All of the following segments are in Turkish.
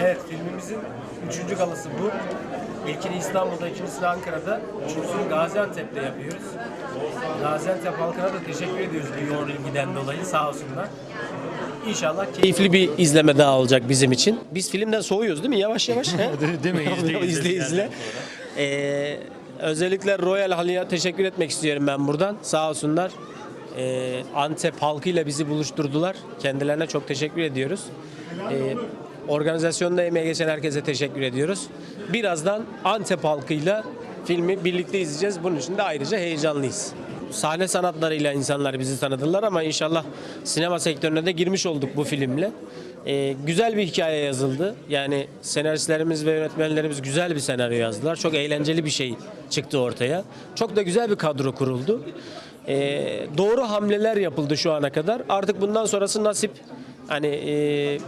Evet filmimizin üçüncü galası bu. İlkini İstanbul'da, ikincisini Ankara'da, üçüncüsünü Gaziantep'te yapıyoruz. Gaziantep halkına da teşekkür ediyoruz bu yoğun ilgiden dolayı sağ olsunlar. İnşallah keyifli bir izleme daha olacak bizim için. Biz filmden soğuyoruz değil mi? Yavaş yavaş. he? Değil mi? İzle, izle, izle izle. Ee, özellikle Royal Halı'ya teşekkür etmek istiyorum ben buradan. Sağ olsunlar. Ee, Antep halkıyla bizi buluşturdular. Kendilerine çok teşekkür ediyoruz. Ee, organizasyonda emeği geçen herkese teşekkür ediyoruz. Birazdan Antep halkıyla filmi birlikte izleyeceğiz. Bunun için de ayrıca heyecanlıyız. Sahne sanatlarıyla insanlar bizi tanıdılar ama inşallah sinema sektörüne de girmiş olduk bu filmle. Ee, güzel bir hikaye yazıldı. Yani senaristlerimiz ve yönetmenlerimiz güzel bir senaryo yazdılar. Çok eğlenceli bir şey çıktı ortaya. Çok da güzel bir kadro kuruldu. Ee, doğru hamleler yapıldı şu ana kadar. Artık bundan sonrası nasip. Hani e,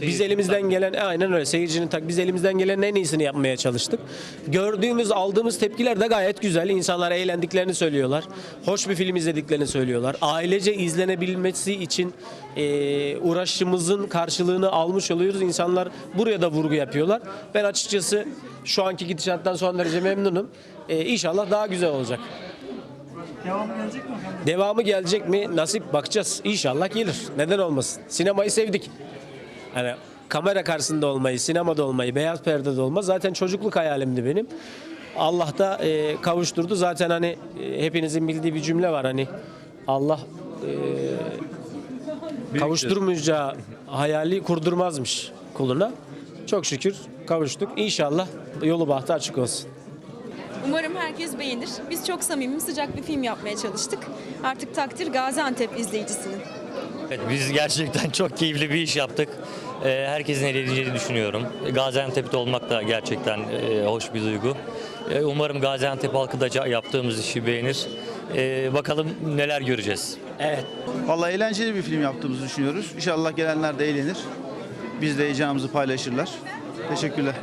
biz elimizden gelen aynen öyle seyircinin tak biz elimizden gelenin en iyisini yapmaya çalıştık. Gördüğümüz aldığımız tepkiler de gayet güzel. İnsanlar eğlendiklerini söylüyorlar. Hoş bir film izlediklerini söylüyorlar. Ailece izlenebilmesi için e, uğraşımızın karşılığını almış oluyoruz. İnsanlar buraya da vurgu yapıyorlar. Ben açıkçası şu anki gidişattan son derece memnunum. E, inşallah daha güzel olacak. Devamı gelecek mi efendim? Devamı gelecek mi? Nasip bakacağız. İnşallah gelir. Neden olmasın? Sinemayı sevdik. Hani kamera karşısında olmayı, sinemada olmayı, beyaz perdede olma zaten çocukluk hayalimdi benim. Allah da e, kavuşturdu. Zaten hani e, hepinizin bildiği bir cümle var hani Allah e, kavuşturmayacağı hayali kurdurmazmış kuluna. Çok şükür kavuştuk. İnşallah yolu bahtı açık olsun. Umarım herkes beğenir. Biz çok samimi, sıcak bir film yapmaya çalıştık. Artık takdir Gaziantep izleyicisinin. Evet, biz gerçekten çok keyifli bir iş yaptık. Ee, Herkesin eğleneceğini düşünüyorum. Gaziantep'te olmak da gerçekten e, hoş bir duygu. Ee, Umarım Gaziantep halkı da yaptığımız işi beğenir. Ee, Bakalım neler göreceğiz. Evet. Vallahi eğlenceli bir film yaptığımızı düşünüyoruz. İnşallah gelenler de eğlenir. Biz de heyecanımızı paylaşırlar. Teşekkürler.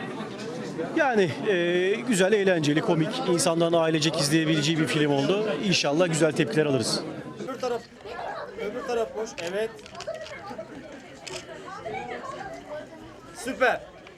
Yani e, güzel, eğlenceli, komik, insanların ailecek izleyebileceği bir film oldu. İnşallah güzel tepkiler alırız. Öbür taraf. Öbür taraf boş. Evet. Süper.